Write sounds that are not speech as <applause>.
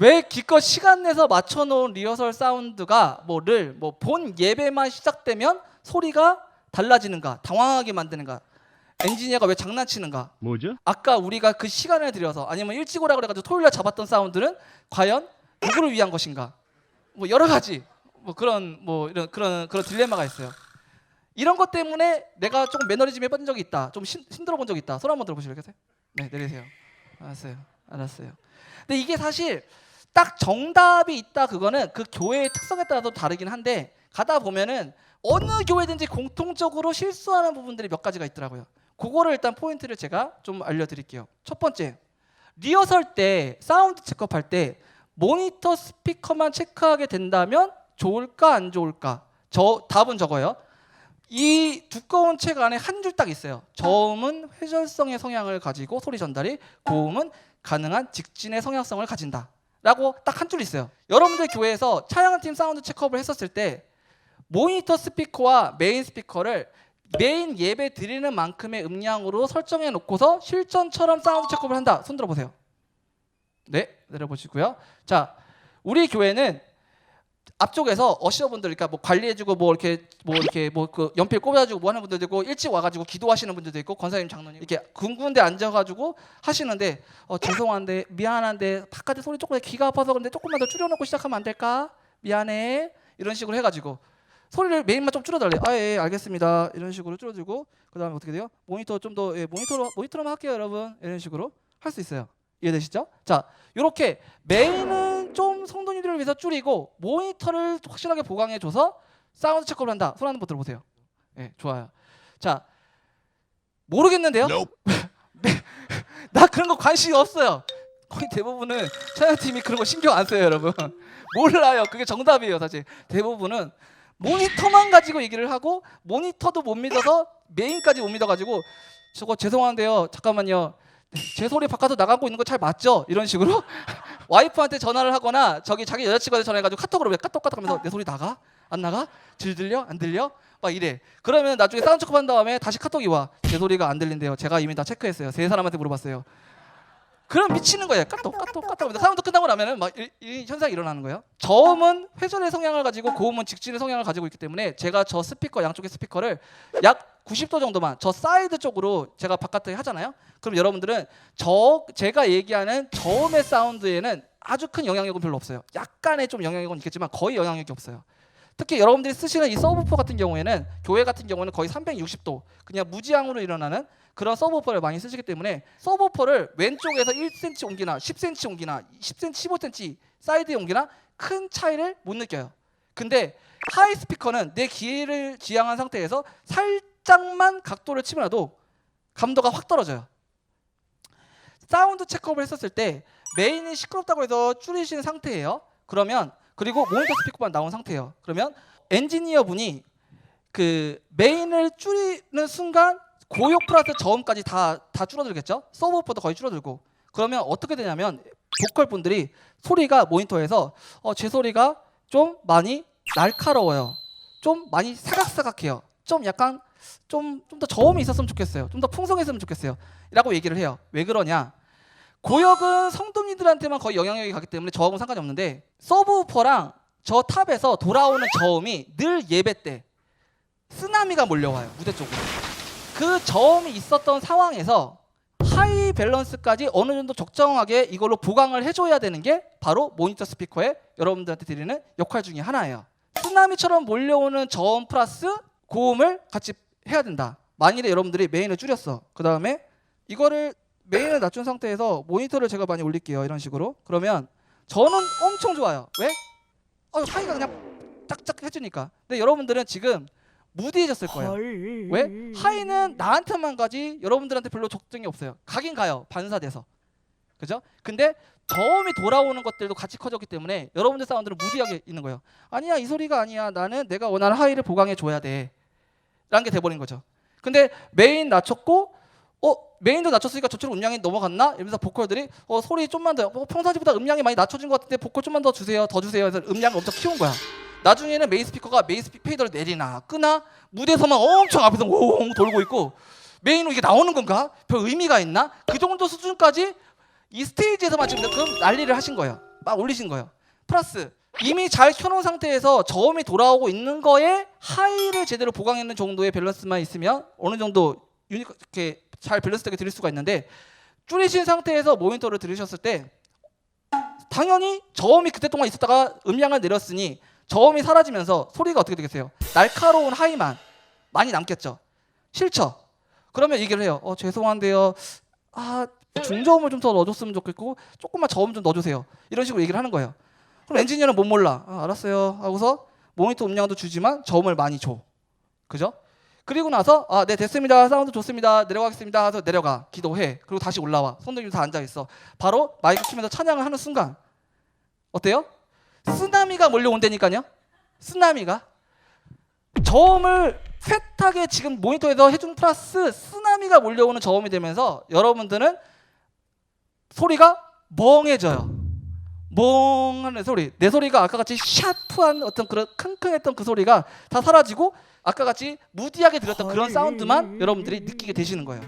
왜 기껏 시간 내서 맞춰놓은 리허설 사운드가 뭐를 뭐 본 예배만 시작되면 소리가 달라지는가 당황하게 만드는가 엔지니어가 왜 장난치는가? 뭐죠? 아까 우리가 그 시간을 들여서 아니면 일찍 오라 그래가지고 토요일 날 잡았던 사운드는 과연 누구를 위한 것인가? 뭐 여러 가지 뭐 그런 뭐 이런 그런 그런 딜레마가 있어요. 이런 것 때문에 내가 조금 매너리즘 해본 적이 있다 좀 힘, 힘들어 본 적이 있다. 손 한번 들어보시겠어요? 네 내리세요. 알았어요. 알았어요. 근데 이게 사실 딱 정답이 있다 그거는 그 교회의 특성에 따라서 다르긴 한데 가다 보면은 어느 교회든지 공통적으로 실수하는 부분들이 몇 가지가 있더라고요. 그거를 일단 포인트를 제가 좀 알려드릴게요. 첫 번째, 리허설 때 사운드 체크업할 때 모니터 스피커만 체크하게 된다면 좋을까 안 좋을까? 저 답은 적어요. 이 두꺼운 책 안에 한 줄 딱 있어요. 저음은 회절성의 성향을 가지고 소리 전달이, 고음은 가능한 직진의 성향성을 가진다. 라고 딱 한 줄 있어요. 여러분들 교회에서 차양팀 사운드 체크업을 했었을 때 모니터 스피커와 메인 스피커를 메인 예배 드리는 만큼의 음량으로 설정해 놓고서 실전처럼 사운드 체크업을 한다. 손 들어 보세요. 네, 내려 보시고요. 자, 우리 교회는 앞쪽에서 어시어분들, 그러니까 뭐 관리해주고 뭐 이렇게 뭐 이렇게 뭐 그 연필 꽂아주고 뭐 하는 분들도 있고 일찍 와가지고 기도하시는 분들도 있고 권사님 장로님 이렇게 군군데 앉아가지고 하시는데 어 죄송한데 미안한데 바깥에 소리 조금 귀가 아파서 그런데 조금만 더 줄여놓고 시작하면 안 될까? 미안해 이런 식으로 해가지고 소리를 메인만 좀 줄여달래. 아 예 알겠습니다. 이런 식으로 줄여주고 그 다음에 어떻게 돼요? 모니터 좀 더 예, 모니터로 모니터로만 할게요 여러분 이런 식으로 할 수 있어요. 이해되시죠? 자 이렇게 메인은 좀 성도님들을 위해서 줄이고 모니터를 확실하게 보강해줘서 사운드 체크를 한다. 손 한번 들어보세요. 예 좋아요. 자 모르겠는데요? <laughs> 나 그런 거 관심이 없어요. 거의 대부분은 차양팀이 그런 거 신경 안 써요, 여러분. <laughs> 몰라요. 그게 정답이에요, 사실. 대부분은 모니터만 가지고 얘기를 하고 모니터도 못 믿어서 메인까지 못 믿어가지고 저거 죄송한데요, 잠깐만요. 제 소리 바깥으로 나가고 있는 거 잘 맞죠? 이런 식으로 <laughs> 와이프한테 전화를 하거나 저기 자기 여자친구한테 전화해가지고 카톡으로 왜 까똑까똑 하면서 내 소리 나가? 안 나가? 질 들려? 안 들려? 막 이래. 그러면 나중에 사운드 체크한 다음에 다시 카톡이 와. 제 소리가 안 들린대요. 제가 이미 다 체크했어요. 세 사람한테 물어봤어요. 그럼 미치는 거예요. 까똑 까똑 까똑 사운드 끝나고 나면은 막이 현상이 일어나는 거예요. 저음은 회전의 성향을 가지고 고음은 직진의 성향을 가지고 있기 때문에 제가 저 스피커 양쪽의 스피커를 약 90도 정도만 저 사이드 쪽으로 제가 바깥에 하잖아요. 그럼 여러분들은 저 제가 얘기하는 저음의 사운드에는 아주 큰 영향력은 별로 없어요. 약간의 좀 영향력은 있겠지만 거의 영향력이 없어요. 특히 여러분들이 쓰시는 이 서브포 같은 경우에는 교회 같은 경우는 거의 360도 그냥 무지향으로 일어나는 그런 서브포를 많이 쓰시기 때문에 서브포를 왼쪽에서 1cm 옮기나 10cm 옮기나 10cm 15cm 사이드에 옮기나 큰 차이를 못 느껴요. 근데 하이 스피커는 내 귀를 지향한 상태에서 살짝만 각도를 치면라도 감도가 확 떨어져요. 사운드 체크업을 했었을 때 메인이 시끄럽다고 해서 줄이신 상태예요. 그러면 그리고 모니터 스피커만 나온 상태예요. 그러면 엔지니어 분이 그 메인을 줄이는 순간 고역 플러스 저음까지 다 다 줄어들겠죠. 서브오퍼도 거의 줄어들고 그러면 어떻게 되냐면 보컬 분들이 소리가 모니터에서 어, 제 소리가 좀 많이 날카로워요. 좀 많이 사각사각해요. 좀 약간 좀 좀 더 저음이 있었으면 좋겠어요. 좀 더 풍성했으면 좋겠어요. 라고 얘기를 해요. 왜 그러냐? 고역은 성도님들한테만 거의 영향력이 가기 때문에 저하고는 상관이 없는데 서브우퍼랑 저 탑에서 돌아오는 저음이 늘 예배 때 쓰나미가 몰려와요 무대 쪽으로 그 저음이 있었던 상황에서 하이 밸런스까지 어느 정도 적정하게 이걸로 보강을 해줘야 되는 게 바로 모니터 스피커에 여러분들한테 드리는 역할 중에 하나예요 쓰나미처럼 몰려오는 저음 플러스 고음을 같이 해야 된다 만일에 여러분들이 메인을 줄였어 그 다음에 이거를 메인을 낮춘 상태에서 모니터를 제가 많이 올릴게요. 이런 식으로. 그러면 저는 엄청 좋아요. 왜? 어, 하이가 그냥 짝짝 해주니까. 근데 여러분들은 지금 무디해졌을 거예요. 왜? 하이는 나한테만 가지 여러분들한테 별로 적정이 없어요. 가긴 가요. 반사돼서. 그죠? 근데 저음이 돌아오는 것들도 같이 커졌기 때문에 여러분들 사운드는 무디하게 있는 거예요. 아니야 이 소리가 아니야. 나는 내가 원하는 하이를 보강해 줘야 돼. 라는 게 돼버린 거죠. 근데 메인 낮췄고 어 메인도 낮췄으니까 저쪽으로 음량이 넘어갔나? 이러면서 보컬들이 어 소리 좀만 더 어, 평상시보다 음량이 많이 낮춰진 것 같은데 보컬 좀만 더 주세요 더 주세요 해서 음량을 엄청 키운 거야 나중에는 메인 스피커가 메인 스피 페이더를 내리나 끄나 무대에서만 엄청 앞에서 옹 돌고 있고 메인으로 이게 나오는 건가? 별 의미가 있나? 그 정도 수준까지 이 스테이지에서만 지금 난리를 하신 거예요 막 올리신 거예요. 플러스 이미 잘 켜놓은 상태에서 저음이 돌아오고 있는 거에 하이를 제대로 보강했는 정도의 밸런스만 있으면 어느 정도 유니 이렇게 잘 밸런스 되게 들을 수가 있는데 줄이신 상태에서 모니터를 들으셨을 때 당연히 저음이 그때 동안 있었다가 음량을 내렸으니 저음이 사라지면서 소리가 어떻게 되겠어요? 날카로운 하이만 많이 남겠죠. 싫죠. 그러면 얘기를 해요. 어 죄송한데요. 아 중저음을 좀 더 넣어줬으면 좋겠고 조금만 저음 좀 넣어주세요. 이런 식으로 얘기를 하는 거예요. 그럼 엔지니어는 못 몰라. 아, 알았어요. 하고서 모니터 음량도 주지만 저음을 많이 줘. 그죠? 그리고 나서 아 네 됐습니다. 사운드 좋습니다. 내려가겠습니다. 해서 내려가 기도해. 그리고 다시 올라와. 손들이 다 앉아 있어. 바로 마이크 치면서 찬양을 하는 순간 어때요? 쓰나미가 몰려온다니까요. 쓰나미가 저음을 셋하게 지금 모니터에서 해준 플러스 쓰나미가 몰려오는 저음이 되면서 여러분들은 소리가 멍해져요. 멍하는 소리. 내 소리가 아까 같이 샤프한 어떤 그런 킁킁했던 그 소리가 다 사라지고 아까 같이 무디하게 들었던 그런 사운드만 여러분들이 느끼게 되시는 거예요.